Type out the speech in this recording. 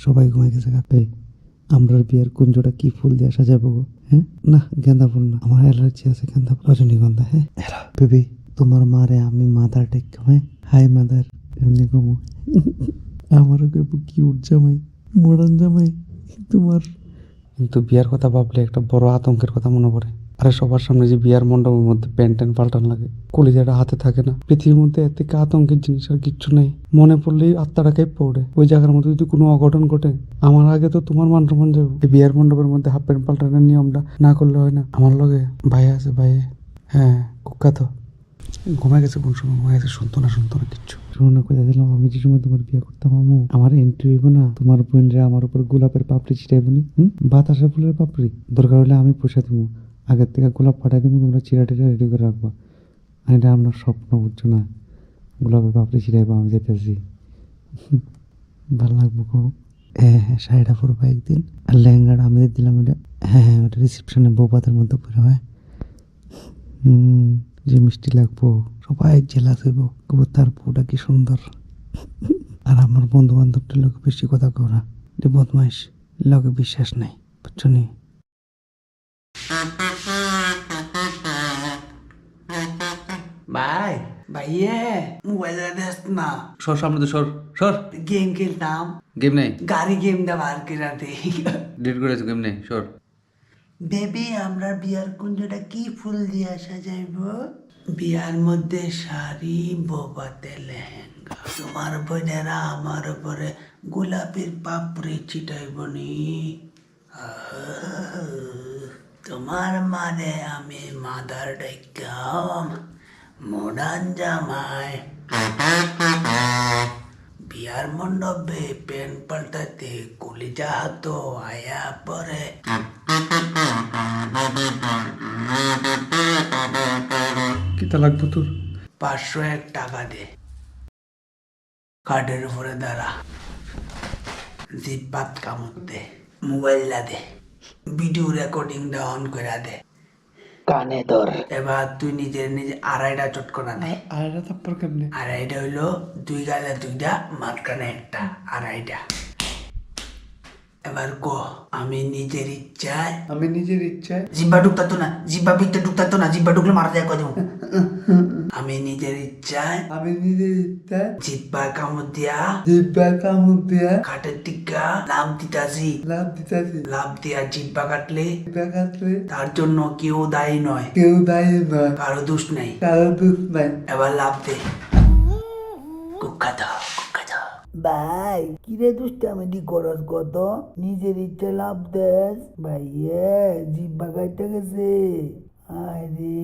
সবাই ঘুমাই গেছে কাকাই আমরা বিয়ের কুঞ্জটা কি ফুল দিয়ে সাজাবো গো হ্যাঁ? না গেঁদা ফুল না। আমার অ্যালার্জি আছে গেন্দা ফুল। রজনীগন্ধা হ্যাঁ? বেবি তোমার মারে আমি মাদার টেক হ্যাঁ? হাই মাদার এমনি ঘুমো। আমারও কেবু কিউট জামাই মডার্ন জামাই তোমার। কিন্তু বিয়ার কথা ভাবলে একটা বড় আতঙ্কের কথা মনে পড়ে। আরে সবার সামনে যে বিয়ার মণ্ডপের মধ্যে প্যান্ট ট্যান্ট পাল্টান লাগে, কলিজাটা হাতে থাকে না। পৃথিবীর মধ্যে এর থেকে আতঙ্কের জিনিস আর কিচ্ছু নেই। মনে পড়লেই আত্মাটা কেঁপে পড়ে ওই জায়গার মধ্যে যদি কোনো অঘটন ঘটে, আমার আগে তো তোমার মান সম্মান যাবে। এই বিয়ার মণ্ডপের মধ্যে হাফ প্যান্ট পাল্টানোর নিয়মটা না করলে হয় না। আমার লগে ভাই আছে ভাই। হ্যাঁ কুখ্যাত। ঘুমায় গেছে কোন সময়? ঘুমায় গেছে। শুনতো না শুনতো না কিচ্ছু। শুনো না দিলাম, আমি যে সময় তোমার বিয়ে করতাম আমু আমার এন্ট্রি হইব না। তোমার বোনরা আমার উপর গোলাপের পাপড়ি ছিটাইব হুম? বাতাসা ফুলের পাপড়ি। দরকার হলে আমি পয়সা দিব। আগের থেকে গোলাপ পাঠাই দিব, তোমরা চিরা টিরা রেডি করে রাখবা। আর এটা আপনার স্বপ্ন, বুঝছ না? গোলাপের পাপড়ি ছিটাইবো আমি যেতেছি। ভালো লাগবো গো। হ্যাঁ হ্যাঁ শাড়িটা পরবো একদিন। আর লেহেঙ্গাটা আমি দিলাম, এটা হ্যাঁ হ্যাঁ ওটা রিসেপশনে বৌপাতের মধ্যে পরে হয়। যে মিষ্টি লাগবো। সবাই জেলা হইব। কবু তার বউটা কি সুন্দর। আর আমার বন্ধু বান্ধবটার লোক বেশি কথা কও না। যে বদমাইশ। লোকে বিশ্বাস নাই, বুঝছ নি? ভাই ভাইয়ে মোবাইলে দেখ না। সর সামনে তো সর সর। গেম খেলতাম। গেম নেই? গাড়ি গেম দা বার করে দে ডিলিট করেছ গেম নেই সর। বেবি আমরা বিয়ার কুঞ্জটা কি ফুল দিয়া সাজাইব? বিয়ার মধ্যে শাড়ি বোবাতে লেহেঙ্গা। তোমার বোনেরা আমার উপরে গোলাপের পাপড়ি ছিটাইব নি। আহ, তোমার মানে আমি মাদার ডাইকাম মডার্ন জামাই। বিয়ার মণ্ডপে পেন পাল্টাতে কলিজা হাত আয়া পরে। কিতা লাগতো তোর? পাঁচশো এক টাকা দে। কার্ডের উপরে দাঁড়া। জিপাত কামত দে। মোবাইলটা দে। ভিডিও রেকর্ডিংটা অন করে দে। কানে ধর। এবার তুই নিজের নিজে আড়াইটা চটকনা নে। আড়াইটা তারপর কেমনে? আড়াইটা হইল দুই গালে দুইটা মাঝখানে একটা আড়াইটা। এবার ক আমি নিজের ইচ্ছায় আমি নিজের ইচ্ছায় জিব্বা ঢুকতাতো না জিব্বা ভিতরে ঢুকতাতো না জিব্বা ঢুকলে মারা যায় কদিন আমি নিজের ইচ্ছায় আমি নিজের ইচ্ছায় জিব্বা কামড় দিয়া জিব্বা কামড় দিয়া কাঠের টিকা লাভ দিতাছি। লাভ দিতাছি। লাভ দিয়া জিব্বা কাটলে জিব্বা কাটলে তার জন্য কেউ দায়ী নয়। কেউ দায়ী নয়। কারও দোষ নেই। কারও দুঃখ নাই। এবার লাভ দে। কুখ্যাত ভাই কিরে দুষ্টামি দি করস কত নিজের ইচ্ছে লাভ দেস। ভাইয়ে জিব্বা কাটতে গেছে। আরে